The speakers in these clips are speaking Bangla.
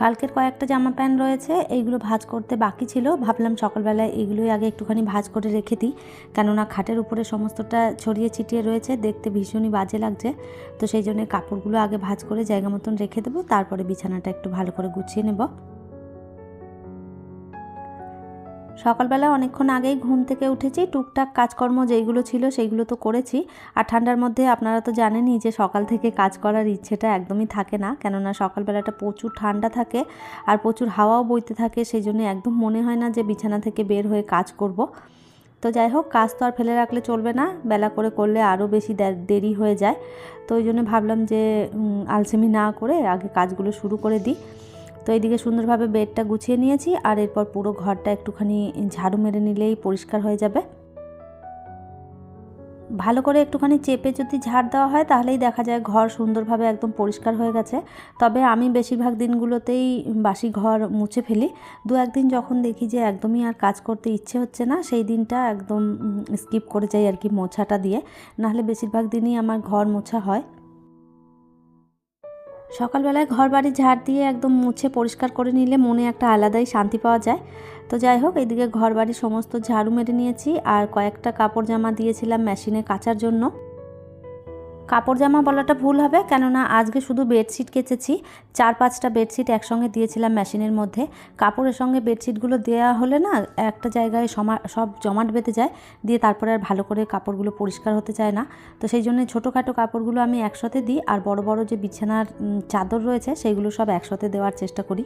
কালকের কয়েকটা জামা প্যান্ট রয়েছে, এইগুলো ভাজ করতে বাকি ছিল। ভাবলাম সকালবেলায় এইগুলোই আগে একটুখানি ভাজ করে রেখে দিই, কেননা খাটের উপরে সমস্তটা ছড়িয়ে ছিটিয়ে রয়েছে, দেখতে ভীষণই বাজে লাগছে। তো সেই জন্য কাপড়গুলো আগে ভাজ করে জায়গা মতন রেখে দেবো, তারপরে বিছানাটা একটু ভালো করে গুছিয়ে নেব। সকালবেলা অনেকক্ষণ আগেই ঘুম থেকে উঠেছি, টুকটাক কাজকর্ম যেইগুলো ছিল সেইগুলো তো করেছি। আর ঠান্ডার মধ্যে আপনারা তো জানেনই যে সকাল থেকে কাজ করার ইচ্ছেটা একদমই থাকে না। কেননা সকালবেলাটা প্রচুর ঠান্ডা থাকে আর প্রচুর হাওয়াও বইতে থাকে সেই জন্য একদম মনে হয় না যে বিছানা থেকে বের হয়ে কাজ করব। তো যাই হোক, কাজ তো আর ফেলে রাখলে চলবে না, বেলা করে করলে আরও বেশি দেরি হয়ে যায়। তো ওই জন্য ভাবলাম যে আলসেমি না করে আগে কাজগুলো শুরু করে দিই। তো এইদিকে সুন্দরভাবে বেডটা গুছিয়ে নিয়েছি আর এরপর পুরো ঘরটা একটুখানি ঝাড়ু মেরে নিলেই পরিষ্কার হয়ে যাবে। ভালো করে একটুখানি চেপে যদি ঝাড় দেওয়া হয় তাহলেই দেখা যায় ঘর সুন্দরভাবে একদম পরিষ্কার হয়ে গেছে। তবে আমি বেশিরভাগ দিনগুলোতেই বাসি ঘর মুছে ফেলি। দু একদিন যখন দেখি যে একদমই আর কাজ করতে ইচ্ছে হচ্ছে না, সেই দিনটা একদম স্কিপ করে যাই আর কি মোছাটা দিয়ে। নাহলে বেশিরভাগ দিনই আমার ঘর মোছা হয়। সকালবেলায় ঘর বাড়ি ঝাড় দিয়ে একদম মুছে পরিষ্কার করে নিলে মনে একটা আলাদাই শান্তি পাওয়া যায়। তো যাই হোক এইদিকে ঘর বাড়ি সমস্ত ঝাড়ু মেরে নিয়েছি আর কয়েকটা কাপড় জামা দিয়েছিলাম মেশিনে কাচার জন্য। কাপড় জামা বলাটা ভুল হবে, কেননা আজকে শুধু বেডশিট কেচেছি। চার পাঁচটা বেডশিট একসঙ্গে দিয়েছিলাম মেশিনের মধ্যে। কাপড়ের সঙ্গে বেডশিটগুলো দেওয়া হলে না, একটা জায়গায় সমা সব জমাট বেঁধে যায়, দিয়ে তারপরে আর ভালো করে কাপড়গুলো পরিষ্কার হতে চায় না। তো সেই জন্য ছোটোখাটো কাপড়গুলো আমি একসাথে দিই, আর বড় বড় যে বিছানার চাদর রয়েছে সেইগুলো সব একসাথে দেওয়ার চেষ্টা করি।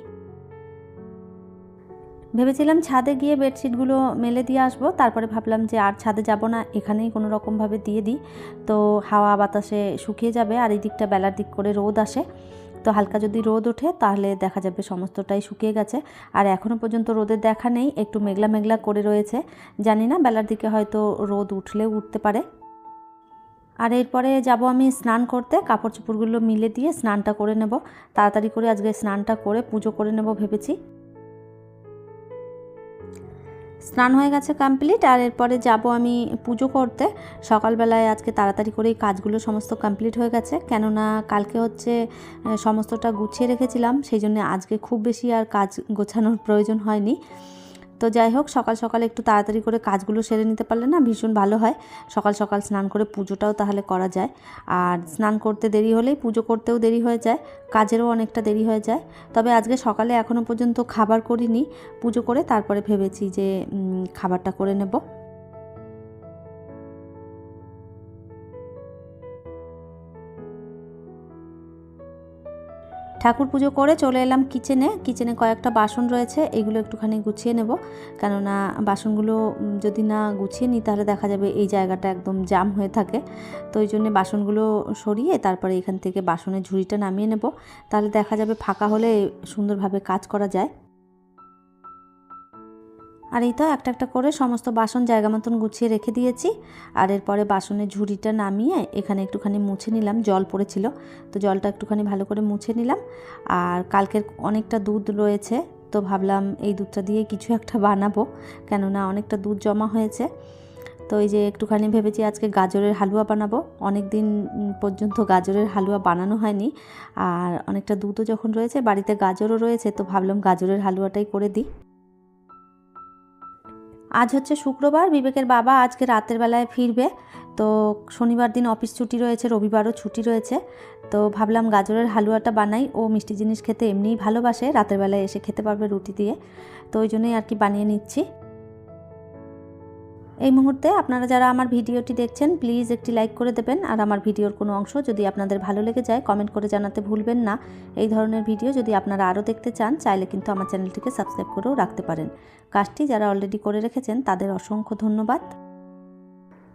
ভেবেছিলাম ছাদে গিয়ে বেডশিটগুলো মেলে দিয়ে আসব, তারপরে ভাবলাম যে আর ছাদে যাব না, এখানেই কোনো রকমভাবে দিয়ে দিই। তো হাওয়া বাতাসে শুকিয়ে যাবে আর এই দিকটা বেলার দিক করে রোদ আসে। তো হালকা যদি রোদ ওঠে তাহলে দেখা যাবে সমস্তটাই শুকিয়ে গেছে। আর এখনও পর্যন্ত রোদের দেখা নেই, একটু মেঘলা মেঘলা করে রয়েছে। জানি না, বেলার দিকে হয়তো রোদ উঠলেও উঠতে পারে। আর এরপরে যাব আমি স্নান করতে, কাপড় চোপড়গুলো মিলে দিয়ে স্নানটা করে নেব। তাড়াতাড়ি করে আজকে স্নানটা করে পুজো করে নেব ভেবেছি। স্নান হয়ে গেছে কমপ্লিট আর এরপরে যাব আমি পুজো করতে। সকালবেলায় আজকে তাড়াতাড়ি করেই কাজগুলো সমস্ত কমপ্লিট হয়ে গেছে, কেননা কালকে হচ্ছে সমস্তটা গুছিয়ে রেখেছিলাম, সেই জন্য আজকে খুব বেশি আর কাজ গোছানোর প্রয়োজন হয়নি। তো যাই হোক, সকাল সকাল একটু তাড়াতাড়ি করে কাজগুলো সেরে নিতে পারলে না ভীষণ ভালো হয়। সকাল সকাল স্নান করে পুজোটাও তাহলে করা যায়। আর স্নান করতে দেরি হলেই পুজো করতেও দেরি হয়ে যায়, কাজেরও অনেকটা দেরি হয়ে যায়। তবে আজকে সকালে এখনও পর্যন্ত খাবার করিনি, পুজো করে তারপরে ভেবেছি যে খাবারটা করে নেব। ঠাকুর পুজো করে চলে এলাম কিচেনে কিচেনে কয়েকটা বাসন রয়েছে, এগুলো একটুখানি গুছিয়ে নেব। কেননা বাসনগুলো যদি না গুছিয়ে নিই, তাহলে দেখা যাবে এই জায়গাটা একদম জাম হয়ে থাকে। তো ওই জন্যে বাসনগুলো সরিয়ে তারপরে এখান থেকে বাসনের ঝুড়িটা নামিয়ে নেব। তাহলে দেখা যাবে ফাঁকা হলে সুন্দরভাবে কাজ করা যায়। আর এই তো একটা একটা করে সমস্ত বাসন জায়গা মতন গুছিয়ে রেখে দিয়েছি। আর এরপরে বাসনের ঝুড়িটা নামিয়ে এখানে একটুখানি মুছে নিলাম। জল পড়েছিল, তো জলটা একটুখানি ভালো করে মুছে নিলাম। আর কালকের অনেকটা দুধ রয়েছে, তো ভাবলাম এই দুধটা দিয়ে কিছু একটা বানাবো, কেননা অনেকটা দুধ জমা হয়েছে। তো এই যে একটুখানি ভেবেছি আজকে গাজরের হালুয়া বানাবো। অনেক দিন পর্যন্ত গাজরের হালুয়া বানানো হয়নি। আর অনেকটা দুধও যখন রয়েছে, বাড়িতে গাজরও রয়েছে, তো ভাবলাম গাজরের হালুয়াটাই করে দিই। আজ হচ্ছে শুক্রবার, বিবেকের বাবা আজকে রাতের বেলায় ফিরবে। তো শনিবার দিন অফিস ছুটি রয়েছে, রবিবারও ছুটি রয়েছে। তো ভাবলাম গাজরের হালুয়াটা বানাই, ও মিষ্টি জিনিস খেতে এমনিই ভালোবাসে, রাতের বেলায় এসে খেতে পারবে রুটি দিয়ে। তো ওই জন্যই আর কি বানিয়ে নিচ্ছি। এই মুহূর্তে আপনারা যারা আমার ভিডিওটি দেখছেন প্লিজ একটি লাইক করে দেবেন। আর আমার ভিডিওর কোনো অংশ যদি আপনাদের ভালো লেগে যায় কমেন্ট করে জানাতে ভুলবেন না। এই ধরনের ভিডিও যদি আপনারা আরও দেখতে চান, চাইলে কিন্তু আমার চ্যানেলটিকে সাবস্ক্রাইব করেও রাখতে পারেন। কাজটি যারা অলরেডি করে রেখেছেন, তাদের অসংখ্য ধন্যবাদ।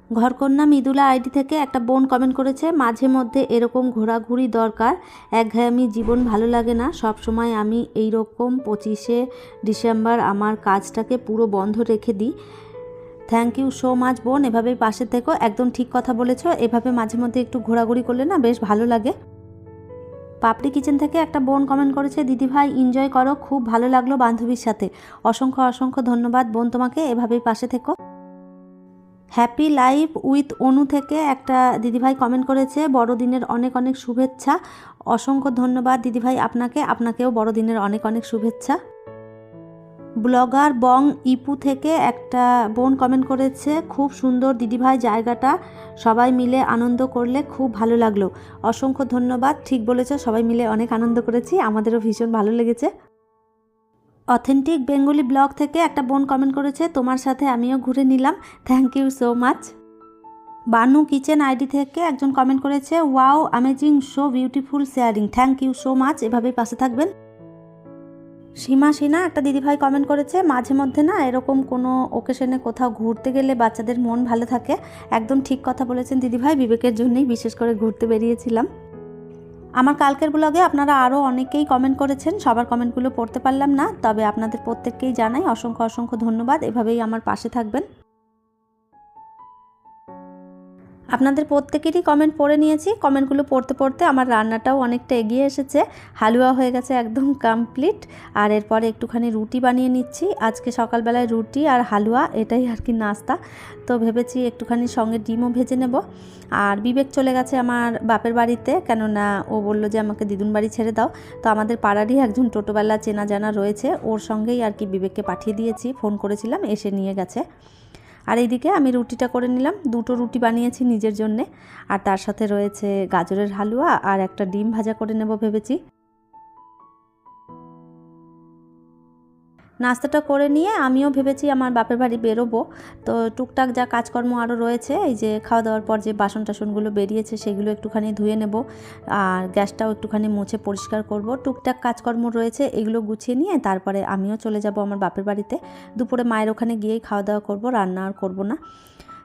ঘরকন্যা মৃদুলা আইডি থেকে একটা বোন কমেন্ট করেছে, মাঝে মধ্যে এরকম ঘোরাঘুরি দরকার। একঘেয়েমি জীবন ভালো লাগে না। সব সময় আমি এই রকম পঁচিশে ডিসেম্বর আমার কাজটাকে পুরো বন্ধ রেখে দিই। থ্যাংক ইউ সো মাচ বোন। এভাবেই পাশে থেকো। একদম ঠিক কথা বলেছ। এভাবে মাঝে মধ্যে একটু ঘোরাঘুরি করলে না বেশ ভালো লাগে। পাপড়ি কিচেন থেকে একটা বোন কমেন্ট করেছে, দিদি ভাই এনজয় করো। খুব ভালো লাগল বান্ধবীর সাথে। অসংখ্য অসংখ্য ধন্যবাদ বোন তোমাকে। এভাবেই পাশে থেকো। হ্যাপি লাইফ উইথ অনু থেকে একটা দিদিভাই কমেন্ট করেছে, বড়দিনের অনেক অনেক শুভেচ্ছা। অসংখ্য ধন্যবাদ দিদিভাই আপনাকে। আপনাকেও বড়দিনের অনেক অনেক শুভেচ্ছা। ব্লগার বং ইপু থেকে একটা বোন কমেন্ট করেছে, খুব সুন্দর দিদিভাই, জায়গাটা। সবাই মিলে আনন্দ করলে খুব ভালো লাগল। অসংখ্য ধন্যবাদ, ঠিক বলেছ, সবাই মিলে অনেক আনন্দ করেছি, আমাদেরও ভীষণ ভালো লেগেছে। অথেন্টিক বেঙ্গলি ব্লগ থেকে একটা বোন কমেন্ট করেছে, তোমার সাথে আমিও ঘুরে নিলাম thank you so much Banu kitchen ID থেকে একজন কমেন্ট করেছে wow amazing show beautiful sharing thank you so much এভাবেই পাশে থাকবেন। সীমা, সিনা, একটা দিদিভাই কমেন্ট করেছে, মাঝে মধ্যে না এরকম কোনো ওকেশনে কোথাও ঘুরতে গেলে বাচ্চাদের মন ভালো থাকে। একদম ঠিক কথা বলেছেন দিদিভাই, বিবেকের জন্যই বিশেষ করে ঘুরতে বেরিয়েছিলাম। আমার কালকের ব্লগে আপনারা আরও অনেকেই কমেন্ট করেছেন, সবার কমেন্টগুলো পড়তে পারলাম না, তবে আপনাদের প্রত্যেককেই জানাই অসংখ্য অসংখ্য ধন্যবাদ। এভাবেই আমার পাশে থাকবেন। আপনাদের প্রত্যেকেরই কমেন্ট পড়ে নিয়েছি। কমেন্টগুলো পড়তে পড়তে আমার রান্নাটাও অনেকটা এগিয়ে এসেছে। হালুয়া হয়ে গেছে একদম কমপ্লিট আর এরপরে একটুখানি রুটি বানিয়ে নিচ্ছি। আজকে সকালবেলায় রুটি আর হালুয়া, এটাই আর কি নাস্তা। তো ভেবেছি একটুখানি সঙ্গে ডিমও ভেজে নেব। আর বিবেক চলে গেছে আমার বাপের বাড়িতে, কেননা ও বলল যে আমাকে দিদুন বাড়ি ছেড়ে দাও। তো আমাদের পাড়ারই একজন টোটোবেলা চেনা জানা রয়েছে। ওর সঙ্গেই আর কি বিবেককে পাঠিয়ে দিয়েছি। ফোন করেছিলাম, এসে নিয়ে গেছে। আর এইদিকে আমি রুটিটা করে নিলাম। দুটো রুটি বানিয়েছি নিজের জন্যে। আর তার সাথে রয়েছে গাজরের হালুয়া আর একটা ডিম ভাজা করে নেব ভেবেছি। নাস্তাটা করে নিয়ে আমিও ভেবেছি আমার বাপের বাড়ি বেরোবো। তো টুকটাক যা কাজকর্ম আরও রয়েছে, এই যে খাওয়া দাওয়ার পর যে বাসন টাসনগুলো বেরিয়েছে সেগুলো একটুখানি ধুয়ে নেব আর গ্যাসটাও একটুখানি মুছে পরিষ্কার করব। টুকটাক কাজকর্ম রয়েছে, এগুলো গুছিয়ে নিয়ে তারপরে আমিও চলে যাব আমার বাপের বাড়িতে। দুপুরে মায়ের ওখানে গিয়েই খাওয়া দাওয়া করব, রান্না আর করব না।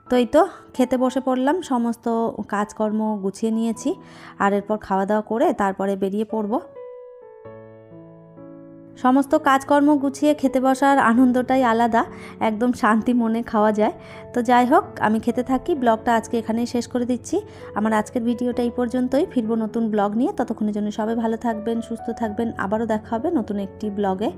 তো এই তো খেতে বসে পড়লাম, সমস্ত কাজকর্ম গুছিয়ে নিয়েছি। আর এরপর খাওয়া দাওয়া করে তারপরে বেরিয়ে পড়ব। সমস্ত কাজকর্ম গুছিয়ে খেতে বসার আনন্দটাই আলাদা, একদম শান্তি মনে খাওয়া যায়। তো যাই হোক, আমি খেতে থাকি, ব্লগটা আজকে এখানেই শেষ করে দিচ্ছি। আমার আজকের ভিডিওটা এই পর্যন্তই, ফিরবো নতুন ব্লগ নিয়ে, ততক্ষণের জন্য সবাই ভালো থাকবেন, সুস্থ থাকবেন, আবারও দেখা হবে নতুন একটি ব্লগে।